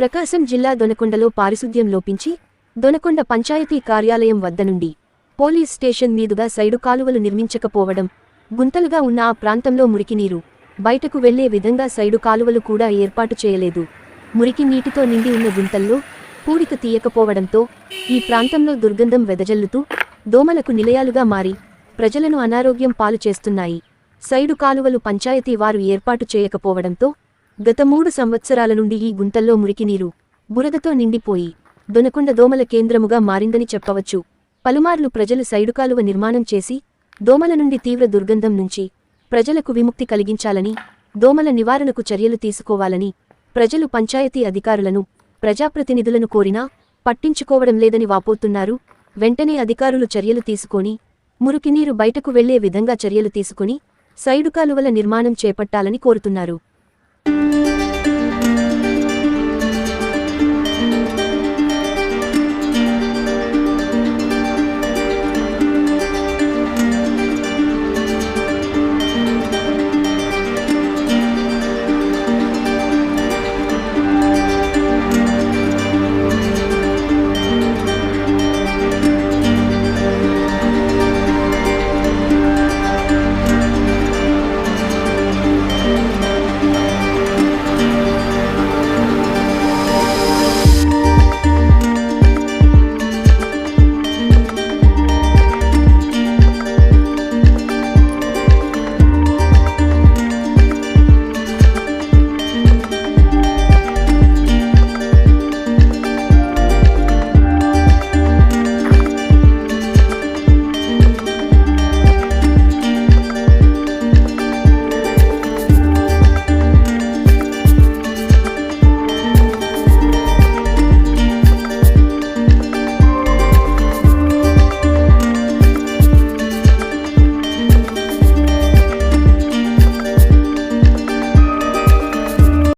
ప్రకాశం జిల్లా దొనకొండలో పారిశుద్ధ్యం లోపించి దొనకొండ పంచాయతీ కార్యాలయం వద్ద నుండి పోలీస్ స్టేషన్ మీదుగా సైడు కాలువలు నిర్మించకపోవడం గుంతలుగా ఉన్న ఆ ప్రాంతంలో మురికినీరు బయటకు వెళ్ళే విధంగా సైడు కాలువలు కూడా ఏర్పాటు చేయలేదు. మురికి నీటితో నిండి ఉన్న గుంతల్లో పూడిక తీయకపోవడంతో ఈ ప్రాంతంలో దుర్గంధం వెదజల్లుతూ దోమలకు నిలయాలుగా మారి ప్రజలను అనారోగ్యం పాలు చేస్తున్నాయి. సైడు కాలువలు పంచాయతీ వారు ఏర్పాటు చేయకపోవడంతో గత మూడు సంవత్సరాల నుండి ఈ గుంతల్లో మురికినీరు బురదతో నిండిపోయి దొనకొండ దోమల కేంద్రముగా మారిందని చెప్పవచ్చు. పలుమార్లు ప్రజలు సైడుకాలువ నిర్మాణం చేసి దోమల నుండి తీవ్ర దుర్గంధం నుంచి ప్రజలకు విముక్తి కలిగించాలని దోమల నివారణకు చర్యలు తీసుకోవాలని ప్రజలు పంచాయతీ అధికారులను ప్రజాప్రతినిధులను కోరినా పట్టించుకోవడం లేదని వాపోతున్నారు. వెంటనే అధికారులు చర్యలు తీసుకొని మురికినీరు బయటకు వెళ్ళే విధంగా చర్యలు తీసుకుని సైడుకాలువల నిర్మాణం చేపట్టాలని కోరుతున్నారు.